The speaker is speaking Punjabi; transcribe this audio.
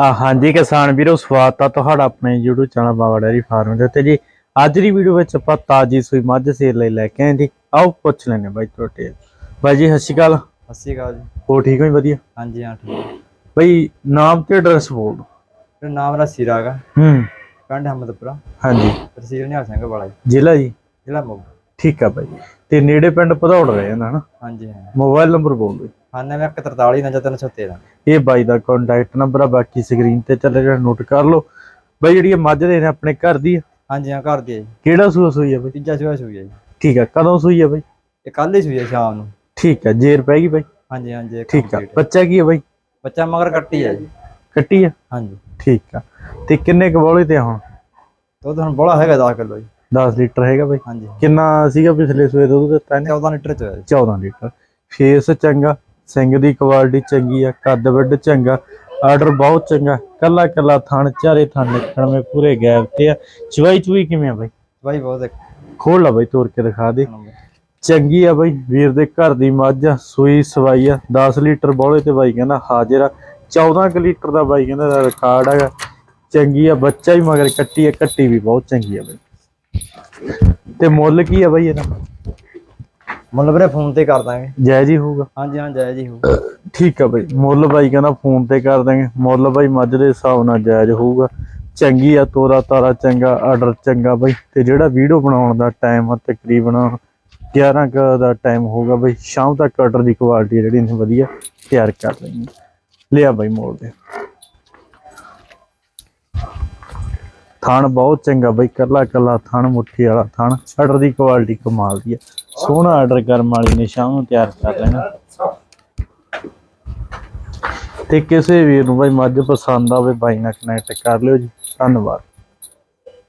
ਆ ਹਾਂਜੀ ਕਿਸਾਨ ਵੀਰੋ ਸਵਾਗਤ ਆ ਤੁਹਾਡਾ ਆਪਣੇ YouTube channel Baba dairy farm ਦੇ ਉੱਤੇ ਜੀ। ਅੱਜ ਦੀ ਵੀਡੀਓ ਵਿੱਚ ਆਪਾਂ ਤਾਜੀ ਸੂਈ ਮੱਝ ਸੇਲ ਲਈ ਲੈ ਕੇ ਆਏ ਜੀ। ਆਓ ਪੁੱਛ ਲੈਣੇ ਬਾਈ ਤੁਹਾਡੇ ਬਾਈ ਜੀ ਸਤਿ ਸ਼੍ਰੀ ਅਕਾਲ। ਸਤਿ ਸ਼੍ਰੀ ਅਕਾਲ ਜੀ। ਹੋ ਠੀਕ ਹੋ ਜੀ? ਵਧੀਆ? ਹਾਂਜੀ ਹਾਂ ਠੀਕ। ਬਾਈ ਨਾਮ ਤੇ ਐਡਰੈਸ ਬੋਲ ਦਿਓ। ਮੇਰਾ ਨਾਮ ਰਾਸੀ ਰਾਗ ਹੂੰ। ਪਿੰਡ ਹਮਦਪੁਰਾ ਹਾਂਜੀ। ਤਹਿਸੀਲ ਨਿਹਾਲ ਸਿੰਘ ਵਾਲਾ ਜੀ। ਜ਼ਿਲ੍ਹਾ ਜੀ? ਜ਼ਿਲ੍ਹਾ ਮੋਗਾ। ਠੀਕ ਆ ਬਾਈ। ਤੇ ਨੇੜੇ ਪਿੰਡ ਭਦੌੜ ਰਹੇ ਜਾਂਦਾ ਹਨਾ ਹਾਂਜੀ ਹਾਂ। ਮੋਬਾਈਲ ਨੰਬਰ ਬੋਲ ਦਿਓ। ਖਾਨਾ ਮੈਂ 143 ਨੰਜਾ 313 ਇਹ ਬਾਈ ਦਾ ਕੰਟੈਕਟ ਨੰਬਰ ਆ ਬਾਕੀ ਸਕਰੀਨ ਤੇ ਚੱਲ ਰਿਹਾ ਨੋਟ ਕਰ ਲਓ। ਬਾਈ ਜਿਹੜੀ ਇਹ ਮੱਝ ਦੇ ਨੇ ਆਪਣੇ ਘਰ ਦੀ ਆ ਹਾਂਜੀ ਹਾਂ ਘਰ ਦੀ ਹੈ ਜੀ। ਕਿਹੜਾ ਸੂਆ ਸੂਈ ਆ ਬਾਈ? ਤੀਜਾ ਸੂਆ ਸੂਈ ਹੈ ਜੀ। ਠੀਕ ਆ ਕਦੋਂ ਸੂਈ ਆ ਬਾਈ? ਇਹ ਕੱਲ ਹੀ ਸੂਈ ਹੈ ਸ਼ਾਮ ਨੂੰ। ਠੀਕ ਆ ਜੇਰ ਪੈ ਗਈ ਬਾਈ? ਹਾਂਜੀ ਹਾਂਜੀ ਠੀਕ ਆ। ਬੱਚਾ ਕੀ ਆ ਬਾਈ? ਬੱਚਾ ਮਗਰ ਕੱਟੀ ਹੈ ਜੀ। ਕੱਟੀ ਆ? ਹਾਂਜੀ। ਠੀਕ ਆ ਤੇ ਕਿੰਨੇ ਕਬੋਲੇ ਤੇ ਆ ਹੁਣ? ਦੁੱਧ ਹੁਣ ਬੋਲਾ ਹੈਗਾ 10 ਕਿਲੋ ਜੀ। 10 ਲੀਟਰ ਹੈਗਾ ਬਾਈ? ਹਾਂਜੀ। ਕਿੰਨਾ ਸੀਗਾ ਪਿਛਲੇ ਸੂਏ ਦੁੱਧ ਦਿੱਤਾ ਇਹਨੇ? 14 ਲੀਟਰ ਚ ਹੋਇਆ ਜੀ। 14 ਲੀਟਰ। ਫੇਸ ਚੰਗਾ। ਸਿੰਘ ਦੀ ਕੁਆਲਿਟੀ ਚੰਗੀ ਆ ਕੱਦ ਵੱਡ ਚੰਗਾ ਆਰਡਰ ਬਹੁਤ ਚੰਗਾ ਕੱਲਾ ਕੱਲਾ ਥਣ ਚਾਰੇ ਥਣ ਨਿਕਲਵੇਂ ਪੂਰੇ ਗੈਪ ਤੇ ਆ। ਚਵਾਈ ਚੁਈ ਕਿਵੇਂ ਆ ਬਾਈ? ਬਾਈ ਬਹੁਤ ਖੋਲ ਲਾ ਬਾਈ ਤੋੜ ਕੇ ਦਿਖਾ ਦੇ। ਚੰਗੀ ਆ ਬਾਈ ਵੀਰ ਦੇ ਘਰ ਦੀ ਮੱਝ ਆ ਸੂਈ ਸਵਾਈ ਆ 10 ਲੀਟਰ ਬੋਲੇ ਤੇ ਬਾਈ ਕਹਿੰਦਾ ਹਾਜ਼ਰ ਆ। 14 ਕੁ ਲੀਟਰ ਦਾ ਬਾਈ ਕਹਿੰਦਾ ਰਿਕਾਰਡ ਹੈਗਾ। ਚੰਗੀ ਆ ਬੱਚਾ ਹੀ ਮਗਰ ਕੱਟੀ ਆ ਕੱਟੀ ਵੀ ਬਹੁਤ ਚੰਗੀ ਆ ਬਾਈ। ਤੇ ਮੁੱਲ ਕੀ ਆ ਬਾਈ ਇਹਦਾ? ਮੁੱਲ ਵੀਰੇ ਫੋਨ ਤੇ ਕਰ ਦਾਂਗੇ। ਜਾਇਜ਼ ਹੀ ਹੋਊਗਾ। ਹਾਂਜੀ ਹਾਂ ਜਾਇਜ਼ ਹੀ ਹੋਊ ਠੀਕ ਆ ਬਾਈ। ਮੁੱਲ ਬਾਈ ਕਹਿੰਦਾ ਫੋਨ ਤੇ ਕਰ ਦਾਂਗੇ। ਮੁੱਲ ਬਾਈ ਮੱਝ ਦੇ ਹਿਸਾਬ ਨਾਲ ਜਾਇਜ਼ ਹੋਊਗਾ। ਚੰਗੀ ਆ ਤੋਰਾ ਤਾਰਾ ਚੰਗਾ ਆਰਡਰ ਚੰਗਾ ਬਾਈ। ਤੇ ਜਿਹੜਾ ਵੀਡੀਓ ਬਣਾਉਣ ਦਾ ਟਾਈਮ ਆ ਤਕਰੀਬਨ 11 ਕੁ ਦਾ ਟਾਈਮ ਹੋਊਗਾ ਬਾਈ। ਸ਼ਾਮ ਤੱਕ ਆਰਡਰ ਦੀ ਕੁਆਲਿਟੀ ਜਿਹੜੀ ਨੇ ਵਧੀਆ ਤਿਆਰ ਕਰ ਲੈਣੀ ਲਿਆ ਬਾਈ ਮੋੜ ਦੇ ਥਣ ਬਹੁਤ ਚੰਗਾ ਬਾਈ, ਕੱਲਾ ਕੱਲਾ ਥਣ, ਮੁੱਠੀ ਵਾਲਾ ਥਣ ਆਰਡਰ ਦੀ ਕੁਆਲਿਟੀ ਕਮਾਲ ਦੀ ਆ। ਸੋਹਣਾ ਆਰਡਰ ਕਰਨ ਵਾਲੀ ਨੇ ਸ਼ਾਮ ਨੂੰ ਤਿਆਰ ਕਰ ਲੈਣਾ। ਤੇ ਕਿਸੇ ਵੀਰ ਨੂੰ ਬਾਈ ਮੱਝ ਪਸੰਦ ਆਵੇ, ਬਾਈ ਨਾਲ ਕਨੈਕਟ ਕਰ ਲਿਓ ਜੀ। ਧੰਨਵਾਦ।